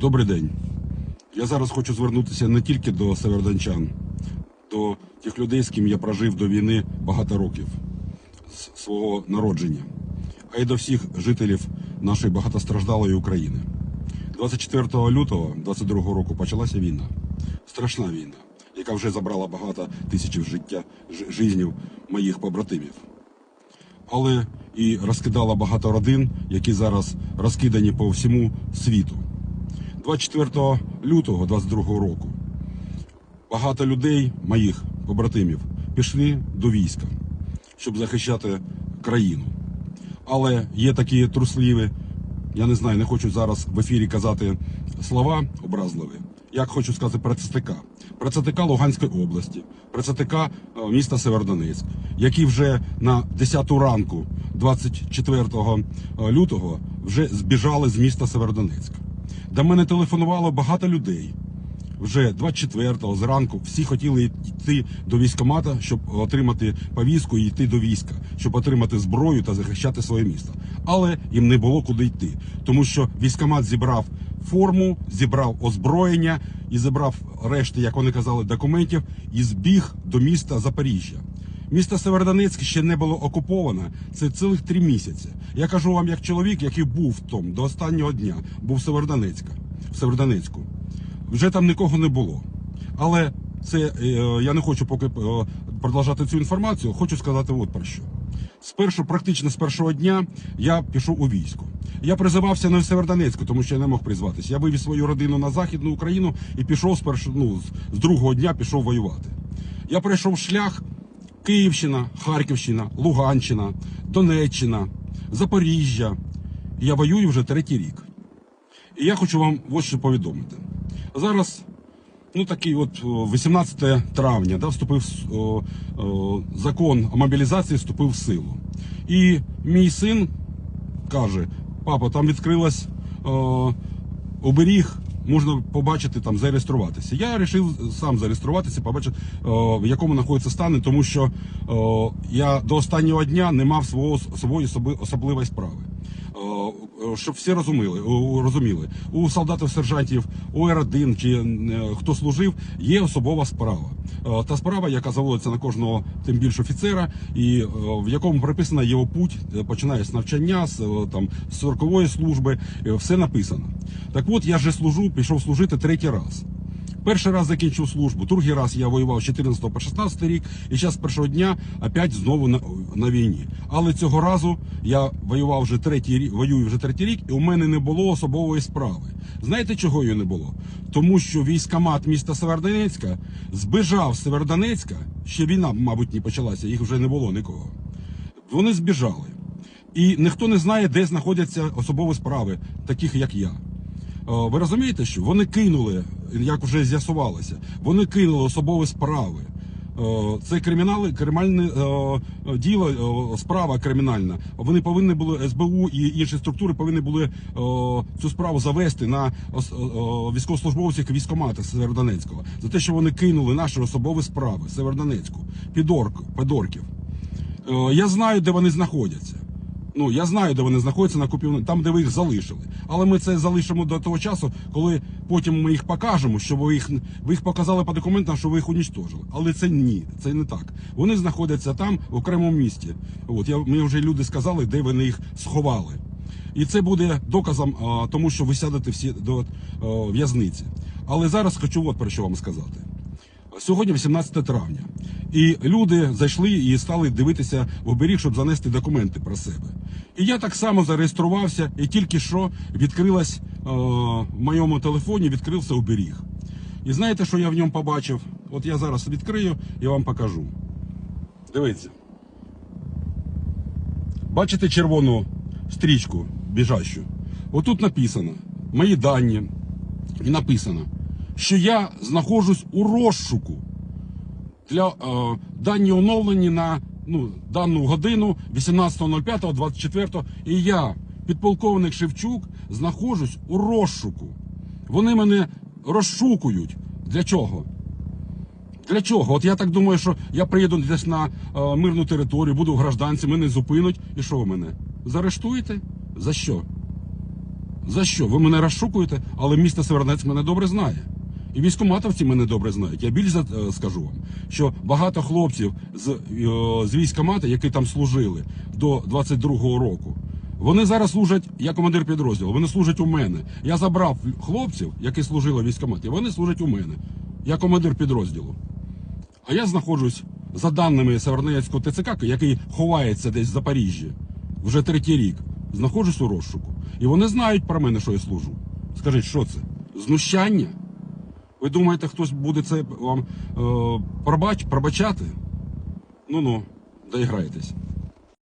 Добрий день. Я зараз хочу звернутися не тільки до северданчан, до тих людей, з ким я прожив до війни багато років з свого народження, а й до всіх жителів нашої багатостраждалої України. 24 лютого 22 року почалася війна. Страшна війна, яка вже забрала багато тисяч життя жизнів моїх побратимів. Але і розкидала багато родин, які зараз розкидані по всьому світу. 24 лютого 22 року багато людей, моїх побратимів, пішли до війська, щоб захищати країну. Але є такі трусливі, я не знаю, не хочу зараз в ефірі казати слова образливі. Як хочу сказати про ЦТК. Про ЦТК Луганської області, про ЦТК е, міста Севердонецьк, які вже на 10 ранку 24 лютого вже збіжали з міста Севердонецьк. До мене телефонувало багато людей. Вже 24-го зранку всі хотіли йти до військкомата, щоб отримати повістку і йти до війська, щоб отримати зброю та захищати своє місто. Але їм не було куди йти, тому що військкомат зібрав форму, зібрав озброєння і зібрав решти, як вони казали, документів і збіг до міста Запоріжжя. Місто Северодонецьк ще не було окуповано. Це цілих три місяці. Я кажу вам, як чоловік, який був там до останнього дня, був в Северодонецька, в Северодонецьку. Вже там нікого не було. Але це е, я не хочу поки е, продовжати цю інформацію. Хочу сказати от про що. Спершу, практично з першого дня, я пішов у військо. Я призивався не в Севердонецьку, тому що я не мог призватися. Я вивіз свою родину на Західну Україну і пішов з першого, ну, з другого дня пішов воювати. Я пройшов шлях Київщина, Харківщина, Луганщина, Донеччина, Запоріжжя. Я воюю вже третій рік. І я хочу вам ось що повідомити. Зараз, ну такий от 18 травня, да, вступив о, о, закон о мобілізації вступив в силу. І мій син каже: папа, там відкрилась о, оберіг, можна побачити там, зареєструватися. Я вирішив сам зареєструватися, побачити, в якому знаходиться стан, тому що я до останнього дня не мав свого своєї особливої справи. О, щоб всі розуміли, розуміли, у солдатів, сержантів, ОР-1 чи е, хто служив, є особова справа. Е, Та справа, яка заводиться на кожного тим більше офіцера, і е, в якому приписана його путь, е, починає з навчання, з е, там з сорокової служби, е, все написано. Так от я вже служу, пішов служити третій раз. Перший раз закінчив службу, другий раз я воював з 14 по 16 рік, і зараз першого дня опять знову на, на війні. Але цього разу я воював вже третій рік, воюю вже третій рік, і у мене не було особової справи. Знаєте, чого її не було? Тому що військомат міста Севердонецька збіжав з Севердонецька, ще війна, мабуть, не почалася, їх вже не було нікого. Вони збіжали. І ніхто не знає, де знаходяться особові справи, таких як я. Е, Ви розумієте, що вони кинули, як вже з'ясувалося, вони кинули особові справи. Е, Це кримінали, кримінальне е, діло, справа кримінальна. Вони повинні були СБУ і інші структури повинні були цю справу завести на військовослужбовців військомата Северодонецького за те, що вони кинули наші особові справи Северодонецьку, підорк, підорків. Я знаю, де вони знаходяться. Ну, я знаю, де вони знаходяться на купівні, там, де ви їх залишили. Але ми це залишимо до того часу, коли потім ми їх покажемо, що ви їх, ви їх показали по документам, що ви їх унічтожили. Але це ні, це не так. Вони знаходяться там, в окремому місті. От, я, мені вже люди сказали, де вони їх сховали. І це буде доказом а, тому, що ви сядете всі до в'язниці. Але зараз хочу от про що вам сказати. Сьогодні 18 травня, і люди зайшли і стали дивитися в оберіг, щоб занести документи про себе. І я так само зареєструвався, і тільки що відкрилась е, в моєму телефоні, відкрився оберіг. І знаєте, що я в ньому побачив? От я зараз відкрию і вам покажу. Дивіться. Бачите червону стрічку біжащу? Отут написано мої дані. І написано, що я знаходжусь у розшуку для е, дані оновлені на ну, дану годину 18.05.24. І я, підполковник Шевчук, знаходжусь у розшуку. Вони мене розшукують. Для чого? Для чого? От я так думаю, що я приїду десь на е, мирну територію, буду в гражданці, мене зупинуть. І що ви мене? Заарештуєте? За що? За що? Ви мене розшукуєте, але місто Севернець мене добре знає. І військоматовці мене добре знають. Я більше скажу вам, що багато хлопців з, е, з військомата, які там служили до 22-го року, вони зараз служать, я командир підрозділу, вони служать у мене. Я забрав хлопців, які служили в військкоматі, вони служать у мене. Я командир підрозділу. А я знаходжусь за даними Северноєцького ТЦК, який ховається десь в Запоріжжі вже третій рік. Знаходжусь у розшуку. І вони знають про мене, що я служу. Скажіть, що це? Знущання? Ви думаєте, хтось буде це вам е, пробач, пробачати? Ну ну, доіграйтесь.